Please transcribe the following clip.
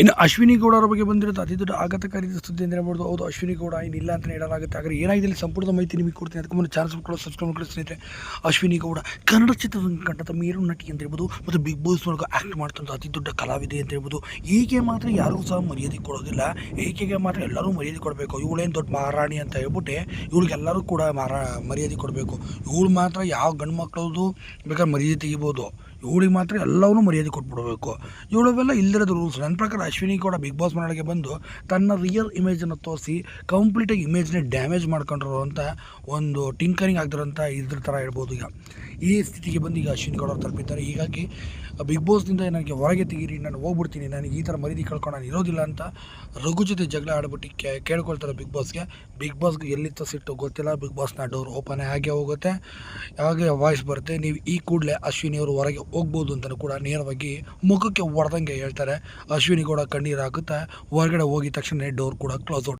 ಇನ್ನು ಅಶ್ವಿನಿ ಗೌಡರ ಬಗ್ಗೆ ಬಂದಿರೋದು ಅತಿ ದೊಡ್ಡ ಆಘಾತಕಾರಿ ಸುದ್ದಿ ಅಂದರೆ ಹೇಳ್ಬೋದು. ಹೌದು, ಅಶ್ವಿನಿ ಗೌಡ ಏನಿಲ್ಲ ಅಂತ ಹೇಳಲಾಗುತ್ತೆ. ಆದರೆ ಏನಾಗಿದೆ ಇಲ್ಲಿ ಸಂಪೂರ್ಣ ಮಾಹಿತಿ ನಿಮಗೆ ಕೊಡ್ತೀನಿ. ಅದಕ್ಕೆ ಮುಂದೆ ಚಾನ್ಸ್ ಕೂಡ ಸಬ್ಸ್ಕ್ರೈಬ್ ಮಾಡಿ ಸ್ನೇಹಿತರೆ. ಅಶ್ವಿನಿ ಗೌಡ ಕನ್ನಡ ಚಿತ್ರರಂಗದ ಮೇರು ನಟಿ ಅಂತ ಹೇಳ್ಬೋದು. ಮತ್ತು ಬಿಗ್ ಬಾಸ್ ಮೂಲಕ ಆ್ಯಕ್ಟ್ ಮಾಡ್ತಂಥ ಅತಿ ದೊಡ್ಡ ಕಲಾವಿದೆ ಅಂತ ಹೇಳ್ಬೋದು. ಈಕೆ ಮಾತ್ರ ಯಾರಿಗೂ ಸಹ ಮರ್ಯಾದೆ ಕೊಡೋದಿಲ್ಲ. ಈಕೆಗೆ ಮಾತ್ರ ಎಲ್ಲರೂ ಮರ್ಯಾದೆ ಕೊಡಬೇಕು. ಇವಳೇನು ದೊಡ್ಡ ಮಹಾರಾಣಿ ಅಂತ ಹೇಳ್ಬಿಟ್ಟು, ಇವಳಿಗೆಲ್ಲರೂ ಕೂಡ ಮಾರಾ ಮರ್ಯಾದೆ ಕೊಡಬೇಕು. ಇವಳು ಮಾತ್ರ ಯಾವ ಗಂಡು ಮಕ್ಕಳದು ಬೇಕಾದ್ರೆ ಮರ್ಯಾದೆ ತೆಗಿಬೋದು. ಇವಳಿಗೆ ಮಾತ್ರ ಎಲ್ಲವನ್ನೂ ಮರ್ಯಾದೆ ಕೊಟ್ಬಿಡಬೇಕು. ಇವಳವೆಲ್ಲ ಇಲ್ಲದಿರೋದು ರೂಲ್ಸ್ ನನ್ನ ಪ್ರಕಾರ ಅಶ್ವಿನಿ ಕೂಡ ಬಿಗ್ ಬಾಸ್ ಮನೆಯೊಳಗೆ ಬಂದು ತನ್ನ ರಿಯಲ್ ಇಮೇಜನ್ನು ತೋರಿಸಿ ಕಂಪ್ಲೀಟಾಗಿ ಇಮೇಜ್ನೇ ಡ್ಯಾಮೇಜ್ ಮಾಡ್ಕೊಂಡಿರೋ ಅಂತ ಒಂದು ಟಿಂಕರಿಂಗ್ ಆಗ್ತಿರೋಂಥ ಇದ್ರ ಥರ ಹೇಳ್ಬೋದು ಈಗ. ಈ ಸ್ಥಿತಿಗೆ ಬಂದು ಈಗ ಅಶ್ವಿನಿ ಗೌಡ ತಲುಪಿದ್ದಾರೆ. ಹೀಗಾಗಿ ಬಿಗ್ ಬಾಸ್ನಿಂದ ನನಗೆ ಹೊರಗೆ ತೆಗೀರಿ, ನಾನು ಹೋಗ್ಬಿಡ್ತೀನಿ, ನನಗೆ ಈ ಥರ ಮರೀದಿ ಕಳ್ಕೊಂಡು ನಾನು ಇರೋದಿಲ್ಲ ಅಂತ ರಘು ಜೊತೆ ಜಗಳ ಆಡ್ಬಿಟ್ಟು ಕೇ, ಕೇಳ್ಕೊಳ್ತಾರೆ ಬಿಗ್ ಬಾಸ್ಗೆ. ಬಿಗ್ ಬಾಸ್ಗೆ ಎಲ್ಲಿತ್ತ ಸಿಟ್ಟು ಗೊತ್ತಿಲ್ಲ, ಬಿಗ್ ಬಾಸ್ನ ಡೋರ್ ಓಪನ್ ಹಾಗೆ ಹೋಗುತ್ತೆ. ಹಾಗೆ ವಾಯ್ಸ್ ಬರುತ್ತೆ, ನೀವು ಈ ಕೂಡಲೇ ಅಶ್ವಿನಿ ಅವರು ಹೊರಗೆ ಹೋಗ್ಬೋದು ಅಂತಲೂ ಕೂಡ ನೇರವಾಗಿ ಮುಖಕ್ಕೆ ಹೊಡೆದಂಗೆ ಹೇಳ್ತಾರೆ. ಅಶ್ವಿನಿ ಕೂಡ ಕಣ್ಣೀರು ಹಾಕುತ್ತಾ ಹೊರಗಡೆ ಹೋಗಿದ ತಕ್ಷಣ ಡೋರ್ ಕೂಡ ಕ್ಲೋಸ್